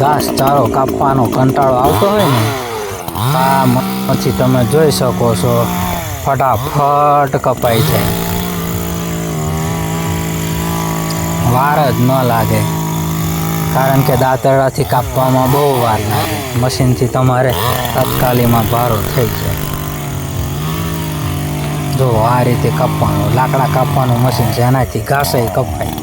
ઘાસ ચારો કાપવાનો કંટાળો આવતો હોય ને, આ પછી તમે જોઈ શકો છો, ફટાફટ કપાય છે. વાર જ ન લાગે, કારણ કે દાંતરડાથી કાપવામાં બહુ વાર લાગે. મશીનથી તમારે તત્કાલીમાં ભારો થઈ જાય. જો આ રીતે કાપવાનું, લાકડા કાપવાનું મશીન છે એનાથી ઘાસે કપાય.